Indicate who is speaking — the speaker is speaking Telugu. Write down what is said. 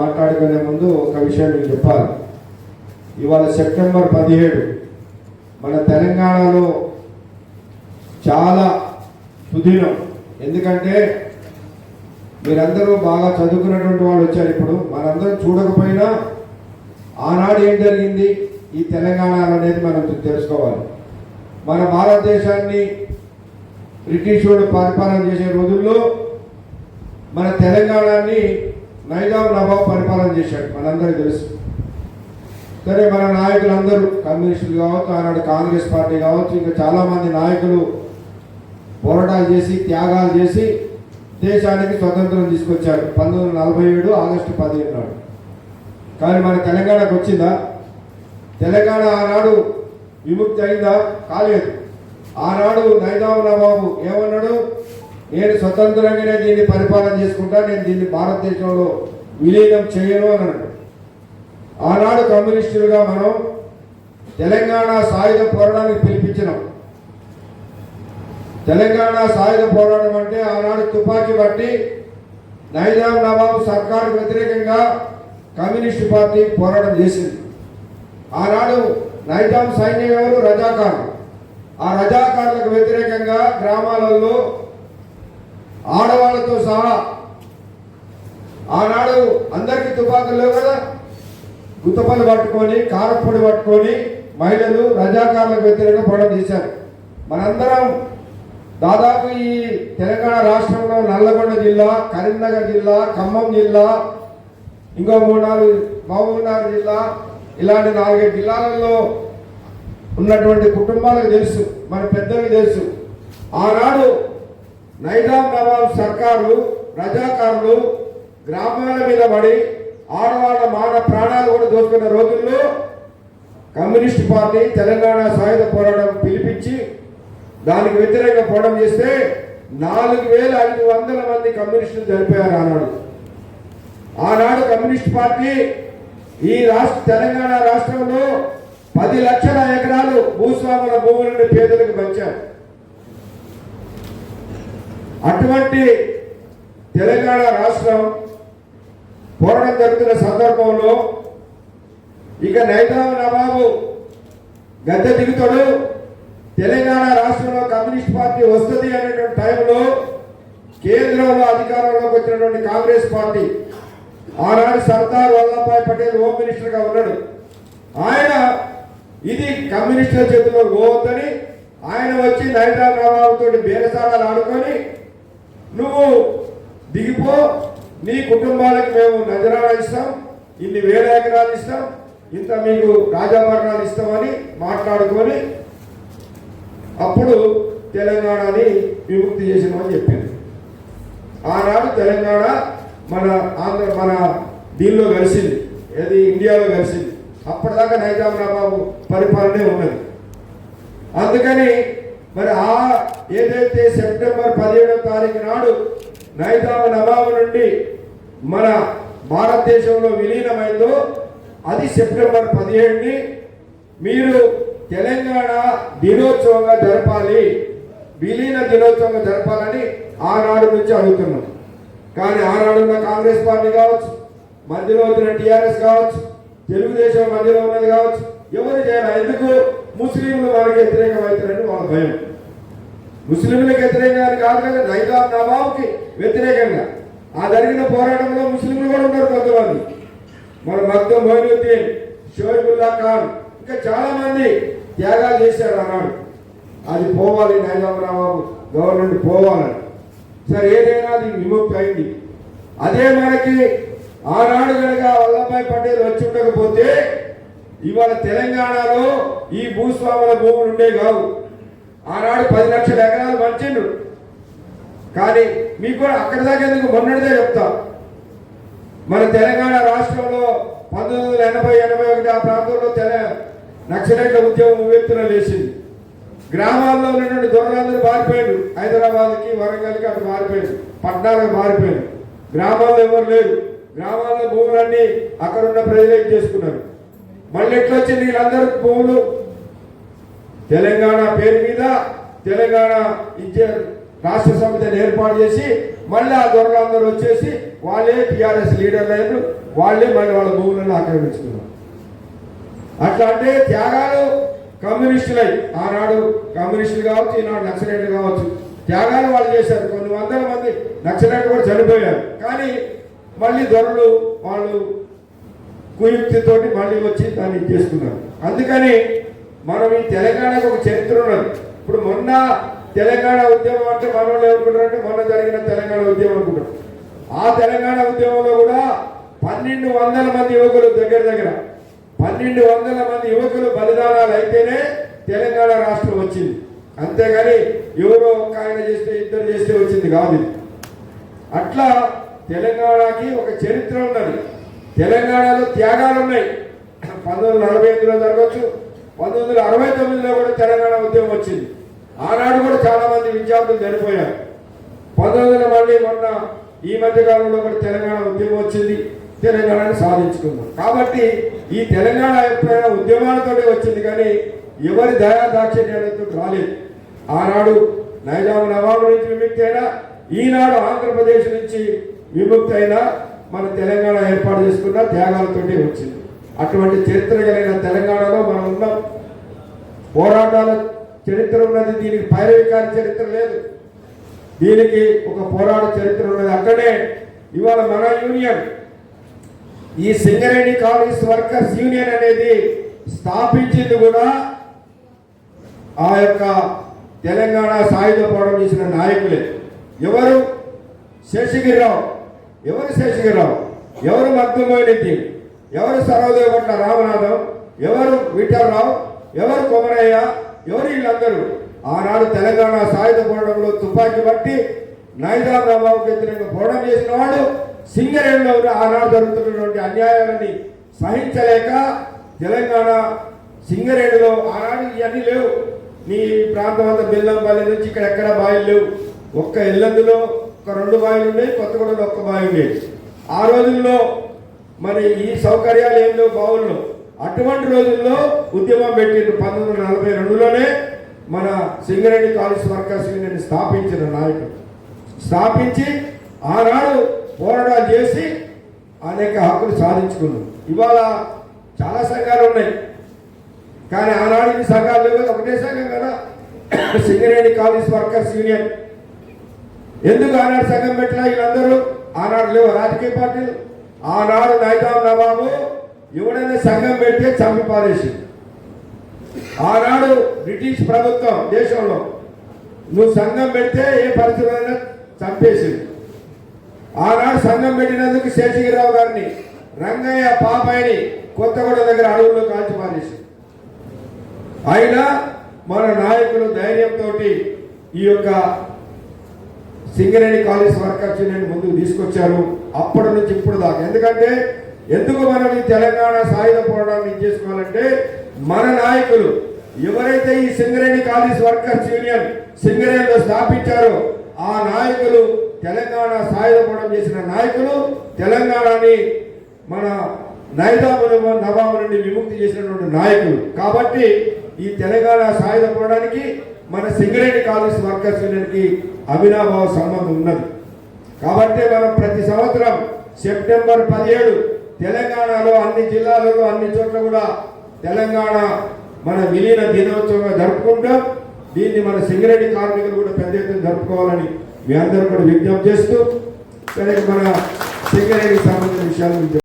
Speaker 1: మాట్లాడుకునే ముందు ఒక విషయం మీకు చెప్పాలి. ఇవాళ సెప్టెంబర్ పదిహేడు మన తెలంగాణలో చాలా సుదీనం. ఎందుకంటే మీరందరూ బాగా చదువుకున్నటువంటి వాళ్ళు వచ్చారు ఇప్పుడు. మనందరం చూడకపోయినా ఆనాడు ఏం జరిగింది? ఈ తెలంగాణ అనేది మనం తెలుసుకోవాలి. మన భారతదేశాన్ని బ్రిటిష్ వాళ్ళు పరిపాలన చేసే రోజుల్లో మన తెలంగాణని నైజాం నవాబ్ పరిపాలన చేశాడు. మనందరికీ తెలుసు. సరే మన నాయకులందరూ కమ్యూనిస్టులు కావచ్చు ఆనాడు కాంగ్రెస్ పార్టీ కావచ్చు ఇంకా చాలామంది నాయకులు పోరాటాలు చేసి త్యాగాలు చేసి దేశానికి స్వతంత్రం తీసుకొచ్చారు. పంతొమ్మిది వందల నలభై ఏడు ఆగస్టు పదిహేను నాడు. కానీ మన తెలంగాణకు వచ్చిందా? తెలంగాణ ఆనాడు విముక్తి అయిందా? కాలేదు. ఆనాడు నైజాం నవాబు ఏమన్నాడు? నేను స్వతంత్రంగానే దీన్ని పరిపాలన చేసుకుంటా నేను దీన్ని భారతదేశంలో విలీనం చేయను అన్నాడు. ఆనాడు కమ్యూనిస్టులుగా మనం తెలంగాణ సాయుధ పోరాటానికి పిలిపించినాం. తెలంగాణ సాయుధ పోరాటం అంటే ఆనాడు తుపాకీ బట్టి నైజాం నవాబు సర్కారుకు వ్యతిరేకంగా కమ్యూనిస్టు పార్టీ పోరాటం చేసింది. ఆనాడు నైజాం సైన్యం ఎవరు? రజాకారులు ఆ రజాకారులకు వ్యతిరేకంగా గ్రామాలలో ఆడవాళ్ళతో సహా. ఆనాడు అందరికీ తుపాకులు లేవు కదా? గుత్తపల్లి పట్టుకొని కారపొడి పట్టుకొని మహిళలు రజాకారులకు వ్యతిరేకంగా పోరాటం చేశారు. మనందరం దాదాపు ఈ తెలంగాణ రాష్ట్రంలో నల్లగొండ జిల్లా కరీంనగర్ జిల్లా ఖమ్మం జిల్లా ఇంకో మూడు నాలుగు మహబూబ్నగర్ జిల్లా ఇలాంటి నాలుగైదు జిల్లాలలో ఉన్నటువంటి కుటుంబాలకు తెలుసు మన పెద్దలకు తెలుసు. ఆనాడు నైజాం నవాబ్ సర్కారు రజాకారులు గ్రామాల మీద పడి ఆడవాళ్ళ మాన ప్రాణాలు కూడా దోచుకున్న రోజుల్లో కమ్యూనిస్ట్ పార్టీ తెలంగాణ సాయుధ పోరాటం పిలిపించి దానికి వ్యతిరేకంగా పోరాటం చేస్తే నాలుగు వేల ఐదు వందల మంది కమ్యూనిస్టులు చనిపోయారు ఆనాడు. ఆనాడు కమ్యూనిస్ట్ పార్టీ ఈ రాష్ట్ర తెలంగాణ రాష్ట్రంలో పది లక్షల ఎకరాలు భూస్వాముల భూములను పేదలకు పంచారు. అటువంటి తెలంగాణ రాష్ట్రం పోరాటం జరుగుతున్న సందర్భంలో ఇక నైజాం నవాబు గద్దె దిగుతాడు. తెలంగాణ రాష్ట్రంలో కమ్యూనిస్ట్ పార్టీ వస్తుంది అనేటువంటి టైంలో కేంద్రంలో అధికారంలోకి వచ్చినటువంటి కాంగ్రెస్ పార్టీ ఆనాడు సర్దార్ వల్లభాయ్ పటేల్ హోమ్ మినిస్టర్గా ఉన్నాడు. ఆయన ఇది కమ్యూనిస్టుల చేతిలో పోవద్దని ఆయన వచ్చి నైజాం నవాబుతో బేరసారాలు ఆడుకొని నువ్వు దిగిపో నీ కుటుంబాలకు మేము నజరాలు ఇస్తాం ఇన్ని వేల ఎకరాలు ఇస్తాం ఇంత మీకు రాజాభరణాలు ఇస్తామని మాట్లాడుకొని అప్పుడు తెలంగాణని విముక్తి చేసినామని చెప్పింది. ఆనాడు తెలంగాణ మన ఆంధ్ర మన దీనిలో కలిసింది. ఏది? ఇండియాలో కలిసింది. అప్పటిదాకా నైజాం నవాబు పరిపాలనే ఉన్నది. అందుకని మరి ఆ ఏదైతే సెప్టెంబర్ పదిహేడవ తారీఖు నాడు నైజాం నవాబు నుండి మన భారతదేశంలో విలీనమైందో అది సెప్టెంబర్ పదిహేడుని మీరు తెలంగాణ దినోత్సవంగా జరపాలి విలీన దినోత్సవంగా జరపాలని ఆనాడు నుంచి అడుగుతున్నాం. కానీ ఆనాడున్న కాంగ్రెస్ పార్టీ కావచ్చు మధ్యలో వచ్చిన టీఆర్ఎస్ కావచ్చు తెలుగుదేశం మధ్యలో ఉన్నది కావచ్చు ఎవరు చేయాలి ఎందుకు ముస్లింలు వారికి వ్యతిరేకమవుతారని వాళ్ళ భయం. ముస్లింలకు వ్యతిరేకంగా కాదు కానీ నైజాం నవాబ్కి వ్యతిరేకంగా. ఆ జరిగిన పోరాటంలో ముస్లింలు కూడా ఉన్నారు కొంతమంది. మన మక్తం మొయినుద్దీన్ షోయిబుల్లా ఖాన్ ఇంకా చాలా మంది త్యాగాలు చేశారు ఆనాడు. అది పోవాలి నైజాం నవాబు గవర్నమెంట్ పోవాలని. సరే ఏదైనా అది విముక్తి అయింది. అదే మనకి ఆనాడు కనుక వల్లభాయ్ పటేల్ వచ్చి ఉండకపోతే ఇవాళ తెలంగాణలో ఈ భూస్వాముల భూములు ఉండే కావు. ఆనాడు పది లక్షల ఎకరాలు పంచిండు. కానీ మీకు కూడా అక్కడి దాకా ఎందుకు మొన్నటిదే చెప్తా. మన తెలంగాణ రాష్ట్రంలో పంతొమ్మిది వందల ఎనభై ఎనభై ఒకటి ఆ ప్రాంతంలో తెల నక్సలైట్ల ఉద్యమం ఉవ్వెత్తున లేచింది. గ్రామాల్లో ఉన్నటువంటి దొరలందరూ మారిపోయాడు హైదరాబాద్కి వరంగల్కి అటు మారిపోయాడు పట్టణాలకు మారిపోయాడు గ్రామాల్లో ఎవరు లేరు. గ్రామాల్లో భూములన్నీ అక్కడ ఉన్న ప్రజలే చేసుకున్నారు. మళ్ళీ ఎట్లొచ్చింది? వీళ్ళందరూ భూములు తెలంగాణ పేరు మీద తెలంగాణ ఇచ్చే రాష్ట్ర సమితిని ఏర్పాటు చేసి మళ్ళీ ఆ దొరలందరూ వచ్చేసి వాళ్ళే టీఆర్ఎస్ లీడర్లు అయ్యారు వాళ్ళే మళ్ళీ వాళ్ళ భూములను ఆక్రమించుకున్నారు. అట్లా అంటే త్యాగాలు కమ్యూనిస్టులై. ఆనాడు కమ్యూనిస్టులు కావచ్చు ఈనాడు నక్సలైట్లు కావచ్చు త్యాగాలు వాళ్ళు చేశారు. కొన్ని వందల మంది నక్సలైట్లు కూడా చనిపోయారు. కానీ మళ్ళీ దొరలు వాళ్ళు కుయుక్తితోటి మళ్ళీ వచ్చి దాన్ని చేసుకున్నారు. అందుకని మనం ఈ తెలంగాణకు ఒక చరిత్ర ఉన్నది. ఇప్పుడు మొన్న తెలంగాణ ఉద్యమం అంటే మన వాళ్ళు ఏమనుకుంటారంటే మొన్న జరిగిన తెలంగాణ ఉద్యమం అనుకుంటారు. ఆ తెలంగాణ ఉద్యమంలో కూడా పన్నెండు వందల మంది యువకులు దగ్గర దగ్గర పన్నెండు వందల మంది యువకులు బలిదానాలు అయితేనే తెలంగాణ రాష్ట్రం వచ్చింది. అంతేగాని ఎవరో ఒక ఆయన చేస్తే ఇద్దరు చేస్తే వచ్చింది కాదు అట్లా తెలంగాణకి ఒక చరిత్ర ఉన్నది. తెలంగాణలో త్యాగాలు ఉన్నాయి. పంతొమ్మిది వందల నలభై ఎనిమిదిలో జరగవచ్చు పంతొమ్మిది వందల అరవై తొమ్మిదిలో కూడా తెలంగాణ ఉద్యమం వచ్చింది. ఆనాడు కూడా చాలా మంది విద్యార్థులు చనిపోయారు. పంతొమ్మిది వందల మళ్ళీ మొన్న ఈ మధ్య కాలంలో కూడా తెలంగాణ ఉద్యమం వచ్చింది. తెలంగాణని సాధించుకున్నాం కాబట్టి ఈ తెలంగాణ ఎప్పుడైనా ఉద్యమాలతోనే వచ్చింది కానీ ఎవరి దయా దాక్షిణ్యాలతో రాలేదు. ఆనాడు నైజాం నవాబు నుంచి విముక్తి అయినా ఈనాడు ఆంధ్రప్రదేశ్ నుంచి విముక్తి అయినా మన తెలంగాణ ఏర్పాటు చేసుకున్న త్యాగాలతోనే వచ్చింది. అటువంటి చరిత్ర కలిగిన తెలంగాణలో మనం ఉన్నాం. పోరాటాల చరిత్ర ఉన్నది దీనికి పైరవికారి చరిత్ర లేదు. దీనికి ఒక పోరాట చరిత్ర ఉన్నది. అక్కడే ఇవాళ మన యూనియన్ ఈ సింగరేణి కాలేజ్ వర్కర్స్ యూనియన్ అనేది స్థాపించింది కూడా ఆ యొక్క తెలంగాణ సాయుధ పోరాటం చేసిన నాయకులే. ఎవరు? శేషగిరిరావు. ఎవరు శేషగిరిరావు? ఎవరు మద్దుమోయినది ఎవరు సర్వదేవట్ల రామనాథం? ఎవరు విఠలరావు ఎవరు కొమరయ్య? ఎవరు వీళ్ళందరూ? ఆనాడు తెలంగాణ సాయుధ పోరాటంలో తుపాకీ బట్టి నైజాం నవాబుకు వ్యతిరేకంగా పోరాటం చేసిన వాడు సింగరేణిలో ఉన్న ఆనాడు జరుగుతున్నటువంటి అన్యాయాలని సహించలేక తెలంగాణ సింగరేణిలో ఆనాడు ఇవన్నీ లేవు. నీ ప్రాంతం అంతా బెల్లంపల్లి నుంచి ఇక్కడ ఎక్కడ బావిలు లేవు. ఒక్క ఇల్లందులో ఒక రెండు బావిలు ఉన్నాయి కొత్తగూడలో ఒక్క బావి ఉండేది ఆ రోజుల్లో మరి ఈ సౌకర్యాలు ఏం లేవు బావుల్లో అటువంటి రోజుల్లో ఉద్యమం పెట్టిండ్రు పంతొమ్మిది వందల నలభై రెండులోనే మన సింగరేణి కాలేజ్ వర్కర్స్ యూనియన్ స్థాపించిన నాయకుడు. స్థాపించి ఆనాడు పోరాటాలు చేసి అనేక హక్కులు సాధించుకున్నాం ఇవాళ చాలా సంఘాలు ఉన్నాయి. కానీ ఆనాడు ఇన్ని సంఘాలు లేవు కదా, ఒకటే సంఘం కదా. Singareni college workers union. ఎందుకు ఆనాడు సంఘం పెట్టినా వీళ్ళందరూ? ఆనాడు లేవు రాజకీయ పార్టీలు. ఆనాడు నైతాం నవాబు ఎవడైనా సంఘం పెడితే చంపి పారేసింది. ఆనాడు బ్రిటిష్ ప్రభుత్వం దేశంలో నువ్వు సంఘం పెడితే ఏ పరిస్థితులైనా చంపేసింది. ఆనాడు సంఘం పెట్టినందుకు శేషగిరిరావు గారిని రంగయ్య పాపాయిని కొత్తగూడ దగ్గర అడవుల్లో కాల్చి పారేసింది. అయినా మన నాయకులు ధైర్యంతో ఈ యొక్క సింగరేణి కాలేజ్ వర్కర్స్ యూనియన్ ముందుకు తీసుకొచ్చారు. అప్పటి నుంచి ఇప్పుడు దాకా. ఎందుకంటే ఎందుకు మనం ఈ తెలంగాణ సాయుధ పోరాటాన్ని ఇది చేసుకోవాలంటే మన నాయకులు ఎవరైతే ఈ సింగరేణి కాలేజ్ వర్కర్స్ యూనియన్ సింగరేణిలో స్థాపించారో ఆ నాయకులు తెలంగాణ సాయుధ పోరాటం చేసిన నాయకులు తెలంగాణని మన నైజాము నవాబు నుండి విముక్తి చేసినటువంటి నాయకులు. కాబట్టి ఈ తెలంగాణ సాయుధ పోరాటానికి మన సింగరేణి కాలేజ్ వర్కర్స్ యూనియన్కి అవినాభావ సంబంధం ఉన్నది. కాబట్టి మనం ప్రతి సంవత్సరం సెప్టెంబర్ పదిహేడు తెలంగాణలో అన్ని జిల్లాలలో అన్ని చోట్ల కూడా తెలంగాణ మన విలీన దినోత్సవంగా జరుపుకుంటాం. దీన్ని మన సింగరేణి కార్మికులు కూడా పెద్ద ఎత్తున జరుపుకోవాలని మీ అందరూ కూడా విజ్ఞప్తి చేస్తూ మన సింగరేణికి సంబంధించిన విషయాలు